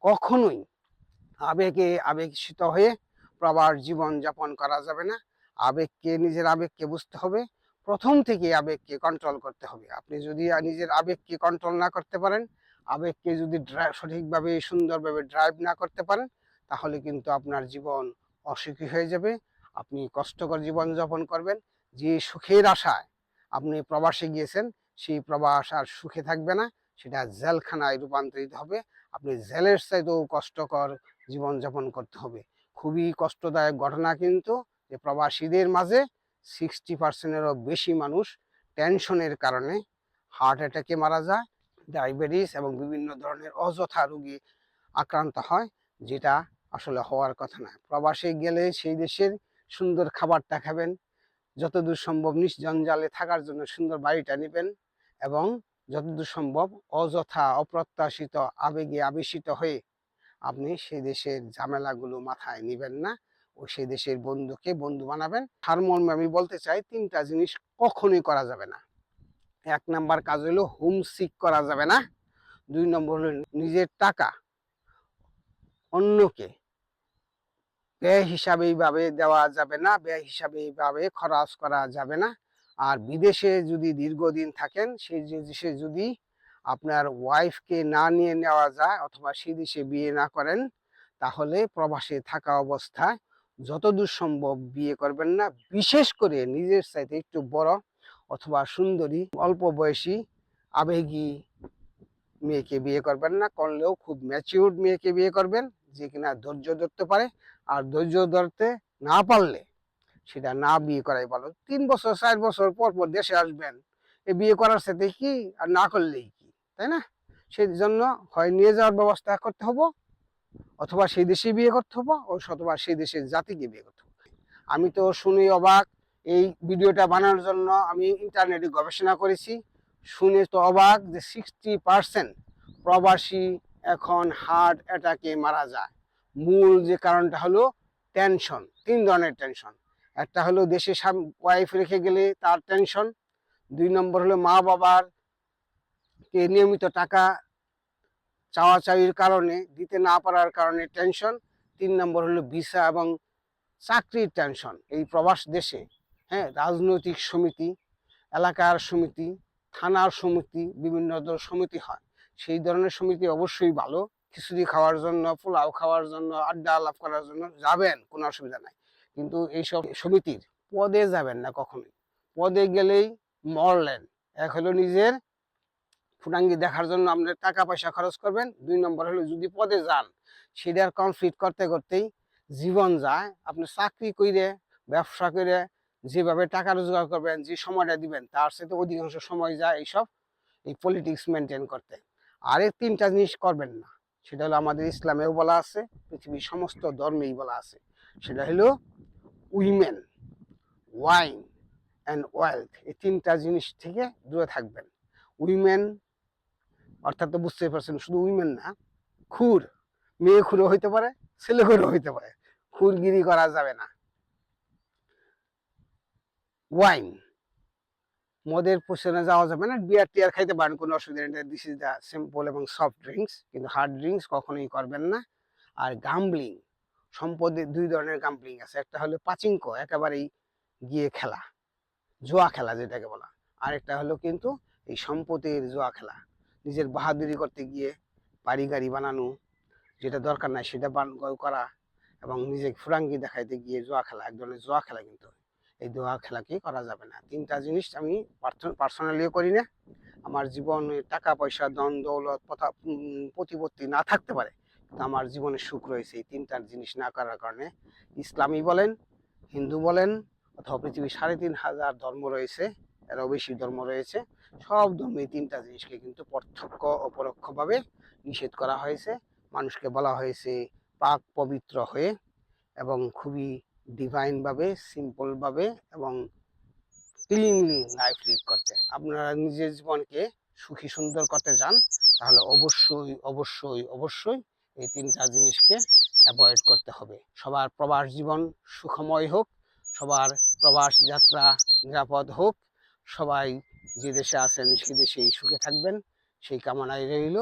কখনোই আবেগে আবেগিত হয়ে প্রবাস জীবন যাপন করা যাবে না। আবেগকে, নিজের আবেগকে বুঝতে হবে। প্রথম থেকে আবেগকে কন্ট্রোল করতে হবে। আপনি যদি নিজের আবেগকে কন্ট্রোল না করতে পারেন, আবেগকে যদি সঠিকভাবে, সুন্দরভাবে ড্রাইভ না করতে পারেন, তাহলে কিন্তু আপনার জীবন অসুখী হয়ে যাবে। আপনি কষ্টকর জীবন যাপন করবেন। যে সুখের আশায় আপনি প্রবাসে গিয়েছেন, সেই প্রবাস আর সুখে থাকবে না। সেটা জেলখানায় রূপান্তরিত হবে। আপনি জেলের চাইতেও কষ্টকর জীবনযাপন করতে হবে। খুবই কষ্টদায়ক ঘটনা কিন্তু যে প্রবাসীদের মাঝে সিক্সটি পার্সেন্টেরও বেশি মানুষ টেনশনের কারণে হার্ট অ্যাটাকে মারা যায় ডায়াবেটিস এবং বিভিন্ন ধরনের অযথা রোগী আক্রান্ত হয়, যেটা আসলে হওয়ার কথা না প্রবাসে গেলে সেই দেশের সুন্দর খাবারটা খাবেন, যতদূর সম্ভব নিঃজঞ্জালে থাকার জন্য সুন্দর বাড়িটা নেবেন এবং যতদূর সম্ভব অযথা অপ্রত্যাশিত আবেগে আবেশিত হয়ে আপনি সেই দেশের ঝামেলাগুলো মাথায় নেবেন না ও সেই দেশের বন্ধুকে বন্ধু বানাবেন। মর্মে আমি বলতে চাই, তিনটা জিনিস কখনোই করা যাবে না। এক নাম্বার কাজ হলো হোম সিক করা যাবে না। দুই নম্বর হলো নিজের টাকা অন্যকে ব্যয় হিসাবে এইভাবে দেওয়া যাবে না, ব্যয় হিসাবে এইভাবে খরচ করা যাবে না। আর বিদেশে যদি দীর্ঘদিন থাকেন সেই দেশে যদি আপনার ওয়াইফকে না নিয়ে নেওয়া যায় অথবা সেই দেশে বিয়ে না করেন, তাহলে প্রবাসে থাকা অবস্থায় যতদূর সম্ভব বিয়ে করবেন না। বিশেষ করে নিজের চাইতে একটু বড় অথবা সুন্দরী, অল্প বয়সী, আবেগী মেয়েকে বিয়ে করবেন না। করলেও খুব ম্যাচিউরড মেয়েকে বিয়ে করবেন, যে কিনা ধৈর্য ধরতে পারে। আর ধৈর্য ধরতে না পারলে সেটা না বিয়ে করাই ভালো। তিন বছর, চার বছর পর পর দেশে আসবেন এই বিয়ে করার সাথে কি আর না করলেই কি, তাই না? সেই জন্য হয় নিয়ে যাওয়ার ব্যবস্থা করতে হব, অথবা সেই দেশে বিয়ে করতে হব, অথবা সেই দেশের জাতিকে বিয়ে করতে হবে। আমি তো শুনে অবাক, এই ভিডিওটা বানানোর জন্য আমি ইন্টারনেটে গবেষণা করেছি, শুনে তো অবাক যে সিক্সটি পার্সেন্ট প্রবাসী এখন হার্ট অ্যাটাকে মারা যায়। মূল যে কারণটা হলো টেনশন তিন ধরনের টেনশন একটা হলো দেশে ওয়াইফ রেখে গেলে তার টেনশন দুই নম্বর হলো মা বাবার কে নিয়মিত টাকা চাওয়া চাওয়ির কারণে, দিতে না পারার কারণে টেনশন তিন নম্বর হলো ভিসা এবং চাকরির টেনশন এই প্রবাস দেশে হ্যাঁ রাজনৈতিক সমিতি, এলাকার সমিতি, থানার সমিতি, বিভিন্ন ধরনের সমিতি হয়, সেই ধরনের সমিতি অবশ্যই ভালো, খিচুড়ি খাওয়ার জন্য, পোলাও খাওয়ার জন্য, আড্ডা আলাপ করার জন্য যাবেন, কোনো অসুবিধা নাই। কিন্তু এইসব সমিতির পদে যাবেন না কখনোই। পদে গেলেই মরলেন। এক হলো নিজের ফুটাঙ্গি দেখার জন্য আপনার টাকা পয়সা খরচ করবেন। দুই নম্বর হলো যদি পদে যান সেটার কমপ্লিট করতে করতেই জীবন যায়। আপনি চাকরি কইরে, ব্যবসা করে যেভাবে টাকা রোজগার করবেন, যে সময়টা দিবেন, তার সাথে অধিকাংশ সময় যায় এইসব, এই পলিটিক্স মেনটেন করতে। আর এই তিনটা জিনিস করবেন না, সেটা হলো আমাদের ইসলামেও বলা আছে, পৃথিবীর সমস্ত ধর্মেই বলা আছে। সেটা হলো উইমেন, ওয়াইন অ্যান্ড ওয়েলথ, এই তিনটা জিনিস থেকে দূরে থাকবেন। উইমেন, অর্থাৎ তো বুঝতেই পারছেন, শুধু উইমেন না, খুর, মেয়ে খুরও হইতে পারে, ছেলে খুরও হইতে পারে, খুরগিরি করা যাবে না। ওয়াইন, মদের পোষণে যাওয়া যাবে না, বিয়ার টিয়ার খাইতে পারেন, কোনো অসুবিধা নেই দিস ইজ দ্য সিম্পল এবং সফট ড্রিঙ্কস কিন্তু হার্ড ড্রিঙ্কস কখনোই করবেন না। আর গাম্বলিং সম্পদের দুই ধরনের গাম্বলিং আছে। একটা হলো পাচিঙ্ক, একেবারেই গিয়ে খেলা, জুয়া খেলা যেটাকে বলা। আরেকটা হলো কিন্তু এই সম্পত্তির জুয়া খেলা, নিজের বাহাদুরি করতে গিয়ে বাড়ি গাড়ি বানানো, যেটা দরকার নাই সেটা বান করা এবং নিজেকে ফুরাঙ্গি দেখাইতে গিয়ে জুয়া খেলা, এক ধরনের জুয়া খেলা কিন্তু এই জুয়া খেলাকে করা যাবে না। তিনটা জিনিস আমি পার্সোনালিও করি না। আমার জীবনে টাকা পয়সা দন দৌলত প্রতিপত্তি না থাকতে পারে। আমার জীবনে সুখ রয়েছে এই তিনটা জিনিস না করার কারণে। ইসলামী বলেন, হিন্দু বলেন, অথবা পৃথিবীর সাড়ে তিন হাজার ধর্ম রয়েছে, এরও বেশি ধর্ম রয়েছে, সব ধর্মে তিনটা জিনিসকে কিন্তু প্রত্যক্ষ ও পরোক্ষভাবে নিষেধ করা হয়েছে। মানুষকে বলা হয়েছে পাক পবিত্র হয়ে এবং খুবই ডিভাইনভাবে, সিম্পলভাবে এবং ক্লিনলি লাইফ লিড করতে। আপনারা নিজের জীবনকে সুখী সুন্দর করতে যান তাহলে অবশ্যই অবশ্যই অবশ্যই এই তিনটা জিনিসকে অ্যাভয়েড করতে হবে। সবার প্রবাস জীবন সুখময় হোক, সবার প্রবাস যাত্রা নিরাপদ হোক, সবাই যে দেশে আছেন সে দেশেই সুখে থাকবেন, সেই কামনায় রইল।